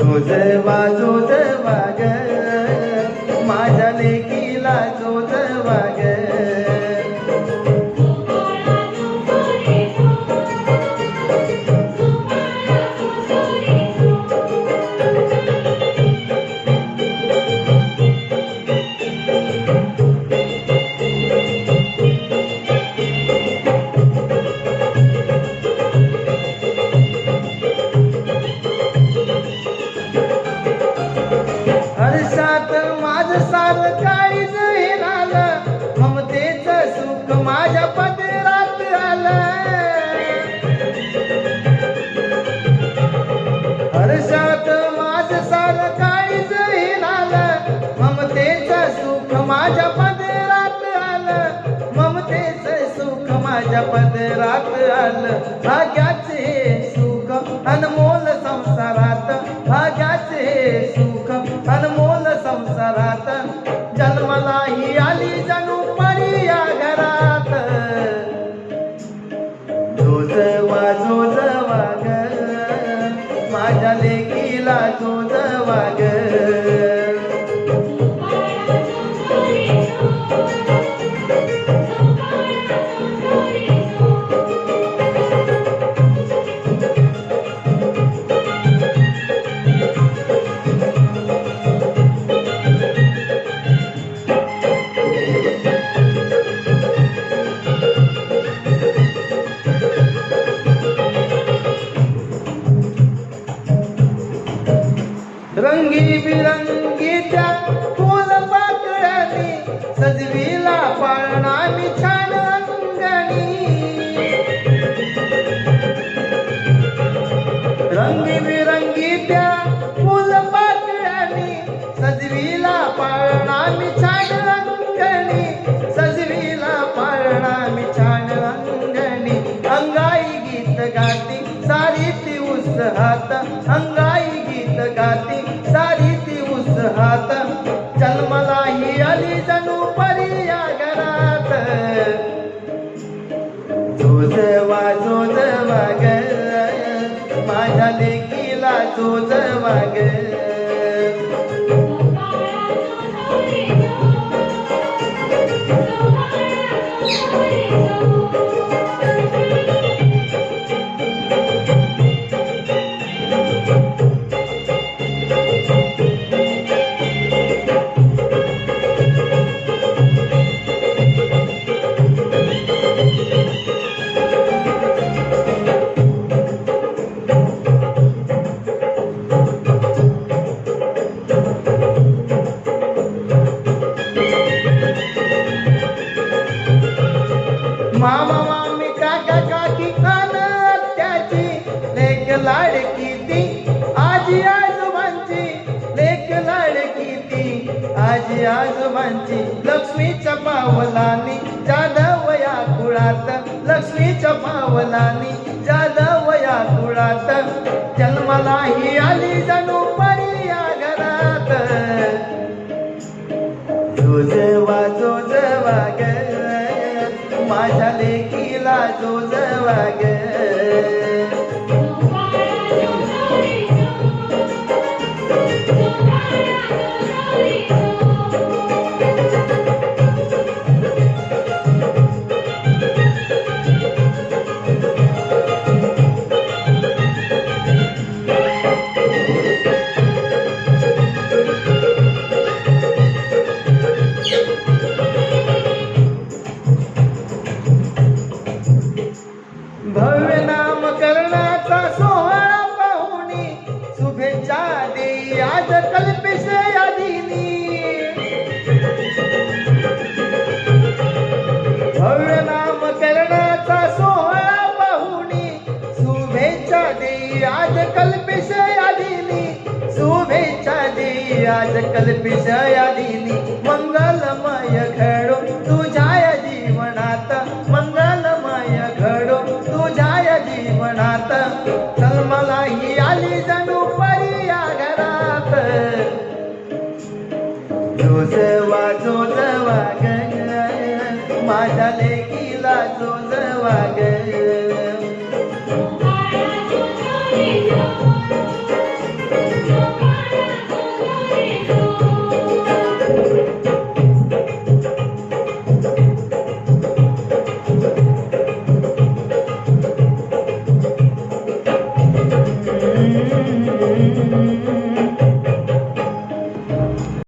तुझ जोजवा ग माझ्या लेकीला माझ सार काळीच हे झालं. ममतेच सुख माझ्या पदरात आलं हर्षात माझ सार काळीच हे झालं. ममतेच सुख माझ्या पदरात आलं ममतेच सुख माझ्या पदरात आलं भाग्याचे रंगी बिरंगी त्या फुल पाकळ्यानी सजविला पाळणा मी छान अंगणी रंगी बिरंगी त्या फुल पाकळ्यानी सजविला पाळणा मी छान सारी ती उत्साहात जन्मला ही आली जणू परी या घरात. जोजवा जोजवा ग. माझ्या लेकीला जोजवा ग. लेक लाडकी ती आजी आजोबांची लेक लाडकी ती आजी आजोबांची लक्ष्मीच्या पावलानी जाधव या कुळात. लक्ष्मीच्या पावलानी जाधव या कुळात. जन्मलाही आली जणू परी या घरात. जोजवा जोजवा ग माझ्या लेकीला जोजवा ग भव्य नामकरणाचा सोहळा पाहुणी शुभेच्छा दे आज कल्पिस यादिनी. भव्य नामकरणाचा सोहळा पाहुणी शुभेच्छा दे आज कल्पिस यादिनी. शुभेच्छा दे आज कल्पिस यादिनी मंगलमय घडो तुझ्या जोजवा जोजवा ग माझ्या लेकीला जोजवा ग